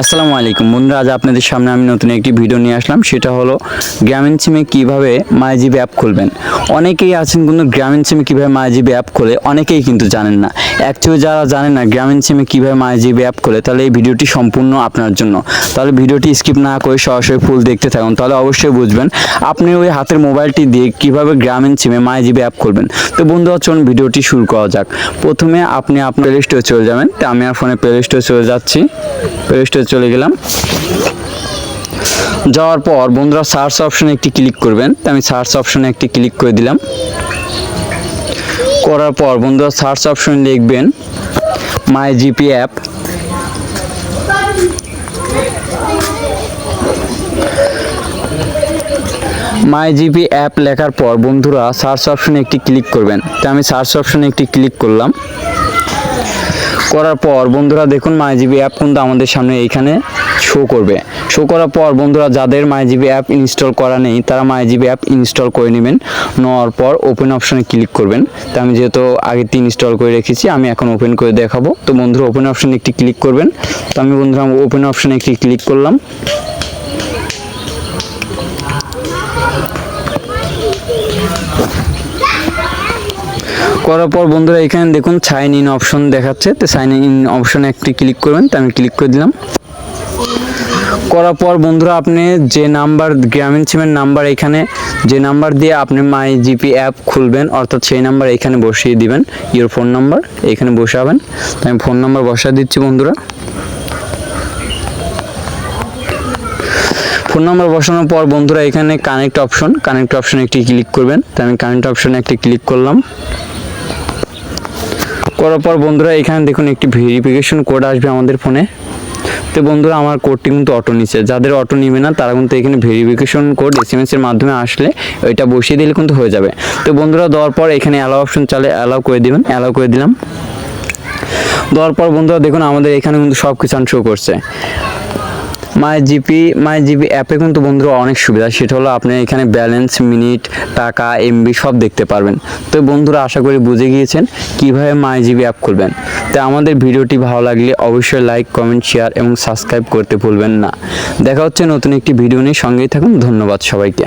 আসসালামু আলাইকুম। বন্ধুরা, আজ আপনাদের সামনে আমি নতুন একটি ভিডিও নিয়ে আসলাম। সেটা হলো গ্রামীণ সিমে কীভাবে মাইজিবি অ্যাপ খুলবেন। অনেকেই আছেন কিন্তু গ্রামীণ সিমে কীভাবে মাইজিবি অ্যাপ খোলে, অনেকেই কিন্তু জানেন না। অ্যাকচুয়ালি যারা জানেন না গ্রামীণ সিমে কীভাবে মাইজিবি অ্যাপ খোলে, তাহলে এই ভিডিওটি সম্পূর্ণ আপনার জন্য। তাহলে ভিডিওটি স্কিপ না করে সরাসরি ফুল দেখতে থাকুন, তাহলে অবশ্যই বুঝবেন আপনি ওই হাতের মোবাইলটি দিয়ে কীভাবে গ্রামীণ সিমে মাইজিবি অ্যাপ খুলবেন। তো বন্ধুরা, চলুন ভিডিওটি শুরু করা যাক। প্রথমে আপনি আপনার প্লে স্টোরে চলে যাবেন। তো আমি আমার ফোনে প্লে স্টোরে চলে যাচ্ছি। প্লে স্টোরে চলে গেলাম। যাওয়ার পর বন্ধুরা সার্চ অপশনে একটি ক্লিক করবেন। আমি সার্চ অপশনে একটি ক্লিক করে দিলাম। করার পর বন্ধুরা সার্চ অপশনে লিখবেন my GP app my GP app লেখার পর বন্ধুরা সার্চ অপশনে একটি ক্লিক করবেন। তো আমি সার্চ অপশনে একটি ক্লিক করলাম। করার পর বন্ধুরা দেখুন মাইজিবি অ্যাপ কিন্তু আমাদের সামনে এইখানে শো করবে। শো করার পর বন্ধুরা যাদের মাইজিবি অ্যাপ ইনস্টল করা নেই, তারা মাইজিবি অ্যাপ ইনস্টল করে নেবেন। নেওয়ার পর ওপেন অপশনে ক্লিক করবেন। তো আমি যেহেতু আগে তিন ইনস্টল করে রেখেছি, আমি এখন ওপেন করে দেখাবো। তো বন্ধুরা ওপেন অপশনে একটি ক্লিক করবেন। তো আমি বন্ধুরা ওপেন অপশনে একটি ক্লিক করলাম। করার পর বন্ধুরা এখানে দেখুন সাইন ইন অপশন দেখাচ্ছে। তো সাইন ইন অপশনে একটি ক্লিক করবেন, তো আমি ক্লিক করে দিলাম। করার পর বন্ধুরা আপনি যে নাম্বার গ্রামীণ সিমের নাম্বার এখানে, যে নাম্বার দিয়ে আপনি মাই জিপি অ্যাপ খুলবেন, অর্থাৎ সেই নাম্বার এখানে বসিয়ে দিবেন ইওর ফোন নাম্বার এখানে বসাবেন। আমি ফোন নাম্বার বসা দিচ্ছি বন্ধুরা। ফোন নাম্বার বসানোর পর বন্ধুরা এখানে কানেক্ট অপশন কানেক্ট অপশনে একটি ক্লিক করবেন। তো আমি কানেক্ট অপশনে একটি ক্লিক করলাম। করার পর বন্ধুরা, এখানে দেখুন একটি ভেরিফিকেশন কোড আসবে আমাদের ফোনে তো বন্ধুরা, আমার কোডটি কিন্তু অটো নিচ্ছে। যাদের অটো নিবে না, তারা কিন্তু এখানে ভেরিফিকেশন কোড এস এম এর মাধ্যমে আসলে ওইটা বসিয়ে দিলে কিন্তু হয়ে যাবে। তো বন্ধুরা, দেওয়ার পর এখানে অ্যালাউ অপশন চালে অ্যালাউ করে দেবেন অ্যালাউ করে দিলাম। দেওয়ার পর বন্ধুরা, দেখুন আমাদের এখানে কিন্তু সব কিছু শো করছে। মাই জিপি মাই জিপি অ্যাপে কিন্তু বন্ধুরা অনেক সুবিধা। সেটা হলো আপনি এখানে ব্যালেন্স মিনিট টাকা এমবি সব দেখতে পারবেন। তো বন্ধুরা আশা করি বুঝে গিয়েছেন কীভাবে মাই জিপি অ্যাপ খুলবেন। তো আমাদের ভিডিওটি ভালো লাগলে অবশ্যই লাইক কমেন্ট শেয়ার এবং সাবস্ক্রাইব করতে ভুলবেন না। দেখা হচ্ছে নতুন একটি ভিডিও নিয়ে। সঙ্গেই থাকুন। ধন্যবাদ সবাইকে।